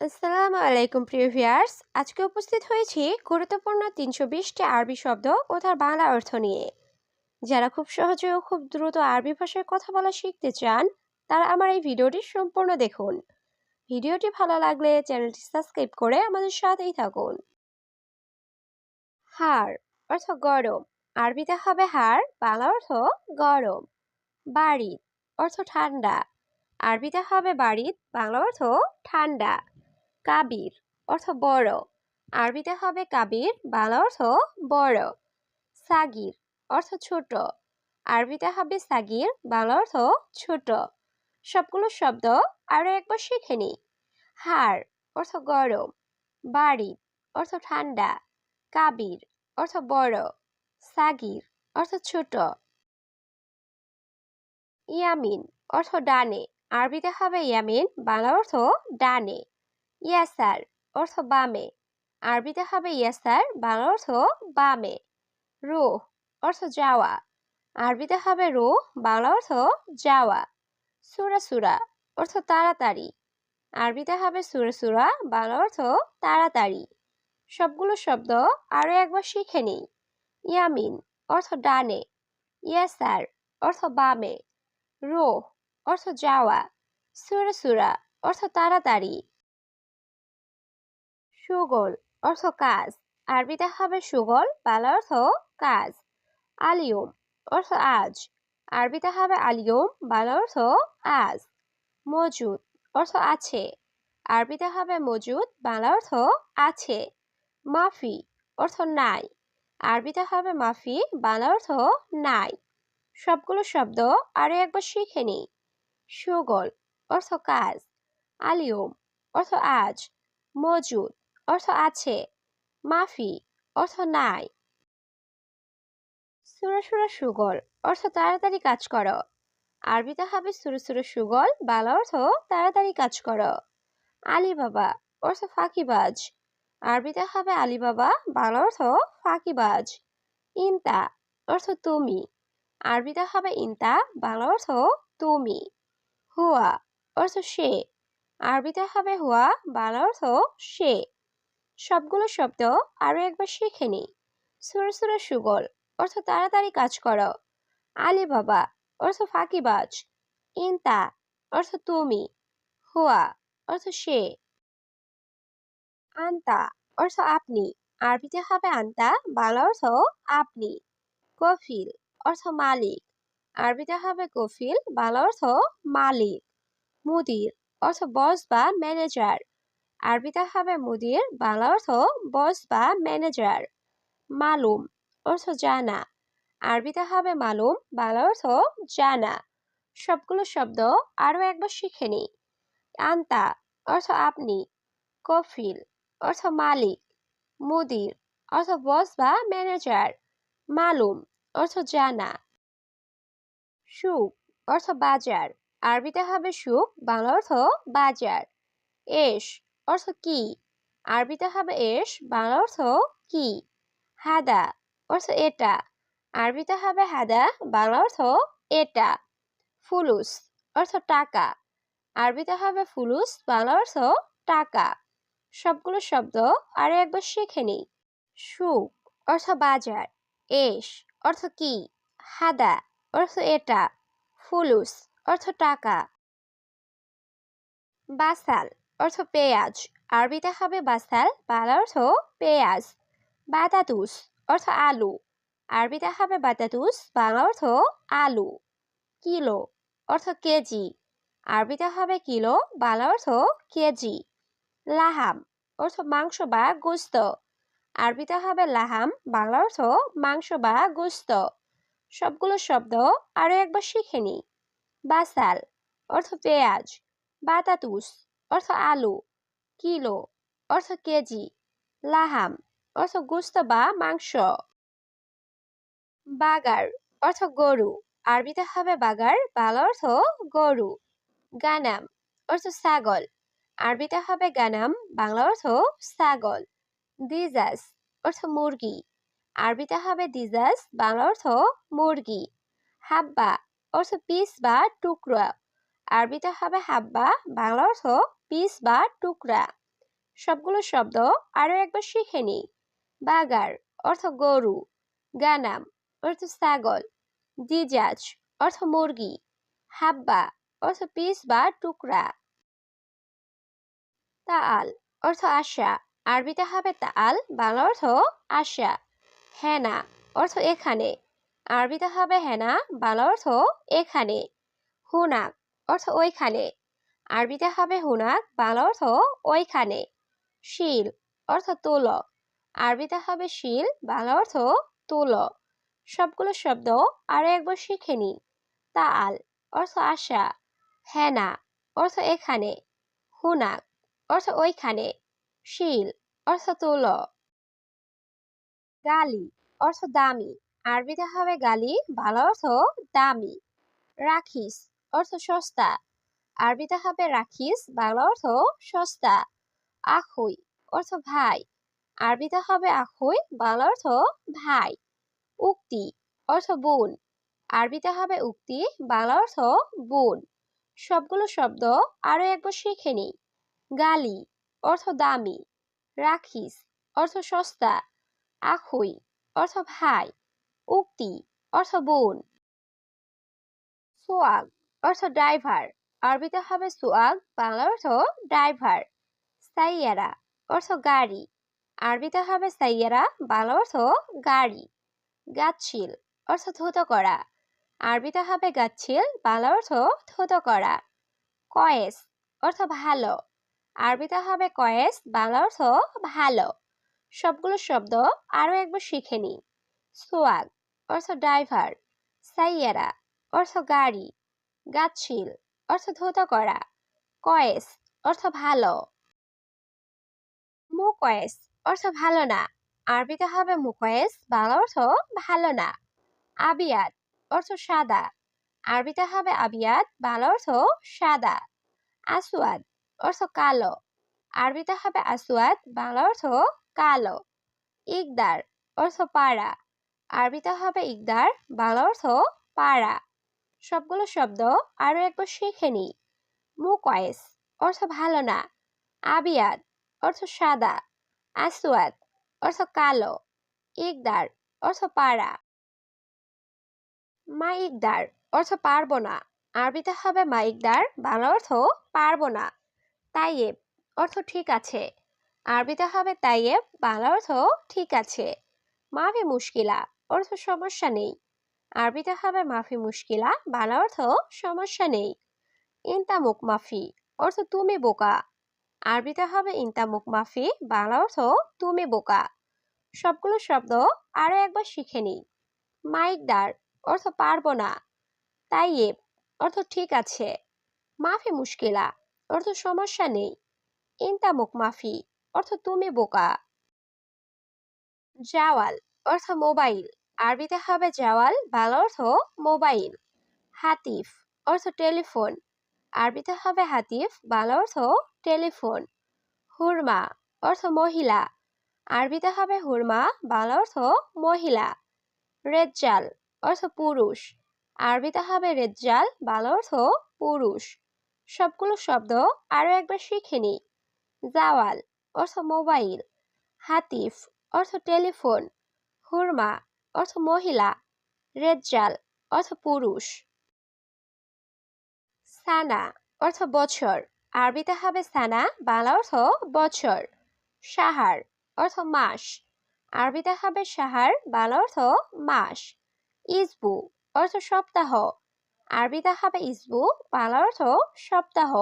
আসসালামু আলাইকুম, প্রিয় ভিউয়ার্স। আজকে উপস্থিত হয়েছি গুরুত্বপূর্ণ তিনশো বিশটি আরবি শব্দ ও তার বাংলা অর্থ নিয়ে। যারা খুব সহজে ও খুব দ্রুত আরবি ভাষায় কথা বলা শিখতে চান, তারা আমার এই ভিডিওটি সম্পূর্ণ দেখুন। ভিডিওটি ভালো লাগলে চ্যানেলটি সাবস্ক্রাইব করে আমাদের সাথেই থাকুন। হার অর্থ গরম। আরবিতে হবে হাড় বাংলা অর্থ গরম। বাড়ি অর্থ ঠান্ডা। আরবিতে হবে বাড়িত বাংলা অর্থ ঠান্ডা। কাবির, অর্থ বড়। আরবিতে হবে কাবির, বাংলা অর্থ বড়। সাগির, অর্থ ছোট। আরবিতে হবে সাগির, বাংলা অর্থ ছোট। সবগুলো শব্দ আরও একবার শিখে নি হাড় অর্থ গরম। বাড়ি, অর্থ ঠান্ডা। কাবির, অর্থ বড়। সাগির, অর্থ ছোট। ইয়ামিন, অর্থ ডানে। আরবিতে হবে ইয়ামিন, বাংলা অর্থ ডানে। ইয়াসার অর্থ বামে। আরবিতে হবে ইয়াসার বাংলা অর্থ বামে। রুহ অর্থ যাওয়া। আরবিতে হবে রুহ বাংলা অর্থ যাওয়া। সুরা সুরা, অর্থ তাড়াতাড়ি। আরবিতে হবে সুরা সুরা, বাংলা অর্থ তাড়াতাড়ি। সবগুলো শব্দ আরও একবার শিখে নিই। ইয়ামিন, অর্থ ডানে। ইয়াসার অর্থ বামে। রোহ অর্থ যাওয়া। সুরা সুরা, অর্থ তাড়াতাড়ি। সুগল অর্থ কাজ। আরবিতে হবে সুগল, বাংলা অর্থ কাজ। আলিয়ম অর্থ আজ। আরবিতে হবে আলিয়ম, বাংলা অর্থ আজ। মজুদ অর্থ আছে। আরবিতে হবে মজুদ, বাংলা অর্থ আছে। মাফি অর্থ নাই। আরবিতে হবে মাফি, বাংলা অর্থ নাই। সবগুলো শব্দ আরও একবার শিখে নিই। সুগল অর্থ কাজ। আলিয়ম অর্থ আজ। মজুদ অর্থ আছে। মাফি, অর্থ নাই। সুরা সুরা সুগল, অর্থ তাড়াতাড়ি কাজ করো। আরবিতে হবে সুরে সুরে সুগল, বাংলা অর্থ তাড়াতাড়ি কাজ করো। আলী বাবা অর্থ ফাঁকিবাজ। আরবিতে হবে আলী বাবা বাংলা অর্থ ফাঁকিবাজ। ইনতা, অর্থ তুমি। আরবিতে হবে ইনতা, বাংলা অর্থ তুমি। হুয়া, অর্থ সে। আরবিতে হবে হুয়া, বাংলা অর্থ সে। সবগুলো শব্দ আরও একবার শিখে নি সুরে সুরে সুগল, অর্থ তাড়াতাড়ি কাজ করো। আলী বাবা অর্থ ফাঁকিবাজ। ইনতা, অর্থ তুমি। হুয়া, অর্থ সে। আন্তা, অর্থ আপনি। আরবিতে হবে আন্তা, বাংলা অর্থ আপনি। কফিল অর্থ মালিক। আরবিতে হবে কফিল বাংলা অর্থ মালিক। মুদির, অর্থ বস বা ম্যানেজার। আরবিতে হবে মুদির, বাংলা অর্থ বস বা ম্যানেজার। মালুম, অর্থ জানা। আরবিতে হবে মালুম, বাংলা অর্থ জানা। সবগুলো শব্দ আরও একবার শিখে নি আন্তা, অর্থ আপনি। কফিল, অর্থ মালিক। মুদির, অর্থ বস বা ম্যানেজার। মালুম, অর্থ জানা। সুখ, অর্থ বাজার। আরবিতে হবে সুখ, বাংলা অর্থ বাজার। এস অর্থ কি? আরবিতে হবে এস, বাংলা অর্থ কি? হাদা অর্থ এটা। আরবিতে হবে হাদা, বাংলা অর্থ এটা। ফুলুস অর্থ টাকা। আরবিতে হবে ফুলুস, বাংলা অর্থ টাকা। সবগুলো শব্দ আরও একবার শিখে নিই। সুখ অর্থ বাজার। এস অর্থ কি? হাদা অর্থ এটা। ফুলুস অর্থ টাকা। বাসাল অর্থ পেঁয়াজ। আরবিতে হবে বাসাল বাংলা অর্থ পেঁয়াজ। বাতাতুস, অর্থ আলু। আরবিতে হবে বাতাতুস বাংলা অর্থ আলু। কিলো, অর্থ কেজি। আরবিতে হবে কিলো বাংলা অর্থ কেজি। লাহাম, অর্থ মাংস বা গোস্ত। আরবিতে হবে লাহাম বাংলা অর্থ মাংস বা গোস্ত। সবগুলো শব্দ আরও একবার শিখে নি বাসাল, অর্থ পেঁয়াজ। বাতাতুস অর্থ আলু, কিলো, অর্থ কেজি, লাহাম, অর্থ গোস্ত বা মাংস। বাগার, অর্থ গরু, আরবিতে হবে বাগার, বাংলা অর্থ গরু। গানাম, অর্থ ছাগল, আরবিতে হবে গানাম, বাংলা অর্থ ছাগল। দিজাস, অর্থ মুরগি, আরবিতে হবে দিজাস, বাংলা অর্থ মুরগি। হাব্বা, অর্থ পিস বা টুকরা, আরবিতে হবে হাব্বা, বাংলা অর্থ পিস বা টুকরা। সবগুলো শব্দ আরও একবার শিখে নিই। বাগার অর্থ গরু, গানাম অর্থ ছাগল, দিজাজ অর্থ মুরগি, হাব্বা অর্থ পিস বা টুকরা। তাল অর্থ আশা, আরবিতে হবে তাল বাংলা অর্থ আশা। হেনা অর্থ এখানে, আরবিতে হবে হেনা, বাংলা অর্থ এখানে। হুনাক অর্থ ওইখানে। আরবিতে হবে হুনাক, বাংলা অর্থ ওইখানে। শিল, অর্থ তুল। আরবিতে হবে শিল, বাংলা অর্থ তুল। সবগুলো শব্দ আরও একবার শিখে নিন তাল, অর্থ আশা। হেনা, অর্থ এখানে। হুনাক, অর্থ ওইখানে। শিল, অর্থ তুল। গালি, অর্থ দামি। আরবিতে হবে গালি ভালো অর্থ দামি। রাখিস, অর্থ সস্তা। আরবিতে হবে রাখিস, বাংলা অর্থ সস্তা, আখুই অর্থ ভাই, আরবিতে হবে আখুই, বাংলা অর্থ ভাই, উক্তি অর্থ বোন, আরবিতে হবে উক্তি, বাংলা অর্থ বোন, সবগুলো শব্দ আরও একবার শিখে নিই, গালি অর্থ দামি, রাখিস অর্থ সস্তা, আখুই অর্থ ভাই, উক্তি অর্থ বোন, সোয়াগ অর্থ ড্রাইভার। আরবিতে হবে সুয়াগ বাংলা অর্থ ড্রাইভার, সাইয়ারা, অর্থ গাড়ি। আরবিতে হবে সাইয়ারা বাংলা অর্থ গাড়ি। গাছিল অর্থ ধুত করা। আরবিতে হবে গাছিল বাংলা অর্থ ধুত করা। কয়েস, অর্থ ভালো। আরবিতে হবে কয়েস বাংলা অর্থ ভালো। সবগুলো শব্দ আরও একবার শিখে নিই। সোয়াগ, অর্থ ড্রাইভার। সাইয়ারা, অর্থ গাড়ি। গাছিল অর্থ ধুত করা। কয়েস, অর্থ ভালো। মুকয়েস, অর্থ ভালো না। আরবিতে হবে মুকয়েস, বাংলা অর্থ ভালো না। আবিয়াত, অর্থ সাদা। আরবিতে হবে আবিয়াত, বাংলা অর্থ সাদা। আসওয়াদ, অর্থ কালো। আরবিতে হবে আসওয়াদ, বাংলা অর্থ কালো। ইকদার, অর্থ পাড়া। আরবিতে হবে ইকদার, বাংলা অর্থ পাড়া। সবগুলো শব্দ আরও একবার শিখে নিই। মুকয়েস অর্থ ভালো না। আবিয়াদ অর্থ সাদা। আসওয়াদ অর্থ কালো। ইকদার অর্থ পাড়া। মা ইকদার অর্থ পারব না। আরবিতে হবে মা ইকদার বাংলা অর্থ পারব না। তাইয়েব অর্থ ঠিক আছে। আরবিতে হবে তাইয়েব, বাংলা অর্থ ঠিক আছে। মাফি মুশকিলা অর্থ সমস্যা নেই। আরবিতে হবে মাফি মুশকিলা, বাংলা অর্থ সমস্যা নেই। ইন্তা মুখ মাফি, অর্থ তুমি বোকা। আরবিতে হবে ইন্তা মুখ মাফি, বাংলা অর্থ তুমি বোকা। সবগুলো শব্দ আরও একবার শিখে নিই। মাইকদার অর্থ পারব না। তাইয়েব, অর্থ ঠিক আছে। মাফি মুশকিলা, অর্থ সমস্যা নেই। ইন্তা মুখ মাফি, অর্থ তুমি বোকা। জাওয়াল, অর্থ মোবাইল। আরবিতে হবে জাওয়াল, বাংলা অর্থ মোবাইল। হাতিফ অর্থ টেলিফোন। আরবিতে হবে হাতিফ, বাংলা অর্থ টেলিফোন। হুরমা অর্থ মহিলা। আরবিতে হবে হুরমা, বাংলা অর্থ মহিলা। রেজ্জাল অর্থ পুরুষ। আরবিতে হবে রেজ্জাল, বাংলা অর্থ পুরুষ। সবগুলো শব্দ আরও একবার শিখে নিই। জাওয়াল অর্থ মোবাইল। হাতিফ অর্থ টেলিফোন। হুরমা অর্থ মহিলা রেজ্জাল অর্থ পুরুষ। সানা, অর্থ বছর। আরবিতে হবে সানা, বাংলা অর্থ বছর। সাহার, অর্থ মাস। আরবিতে হবে সাহার, বাংলা অর্থ মাস। ইসবু, অর্থ সপ্তাহ। আরবিতে হবে ইসবু, বাংলা অর্থ সপ্তাহ।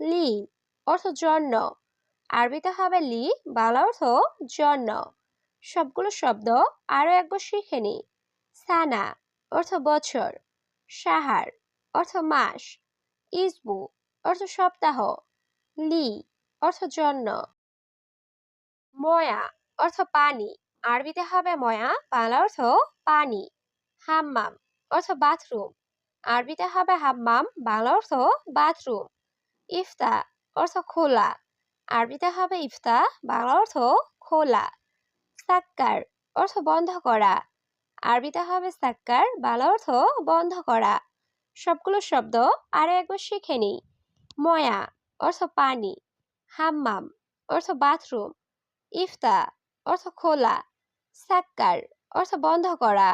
লি, অর্থ জন্য। আরবিতে হবে লি, বাংলা অর্থ জন্য। সবগুলো শব্দ আরও একবার শিখে নি। সানা, অর্থ বছর। সাহার, অর্থ মাস। ইসবু, অর্থ সপ্তাহ। লি, অর্থ জন্য। ময়া, অর্থ পানি। আরবিতে হবে ময়া, বাংলা অর্থ পানি। হাম্মাম, অর্থ বাথরুম। আরবিতে হবে হাম্মাম, বাংলা অর্থ বাথরুম। ইফতা, অর্থ খোলা। আরবিতে হবে ইফতা, বাংলা অর্থ খোলা। সাক্কার অর্থ বন্ধ করা। আরবিতে হবে সাক্কার, বালা অর্থ বন্ধ করা। সবগুলো শব্দ আরও একবার শিখে নিই। ময়া অর্থ পানি। হাম্মাম অর্থ বাথরুম। ইফতা অর্থ খোলা। সাক্কার অর্থ বন্ধ করা।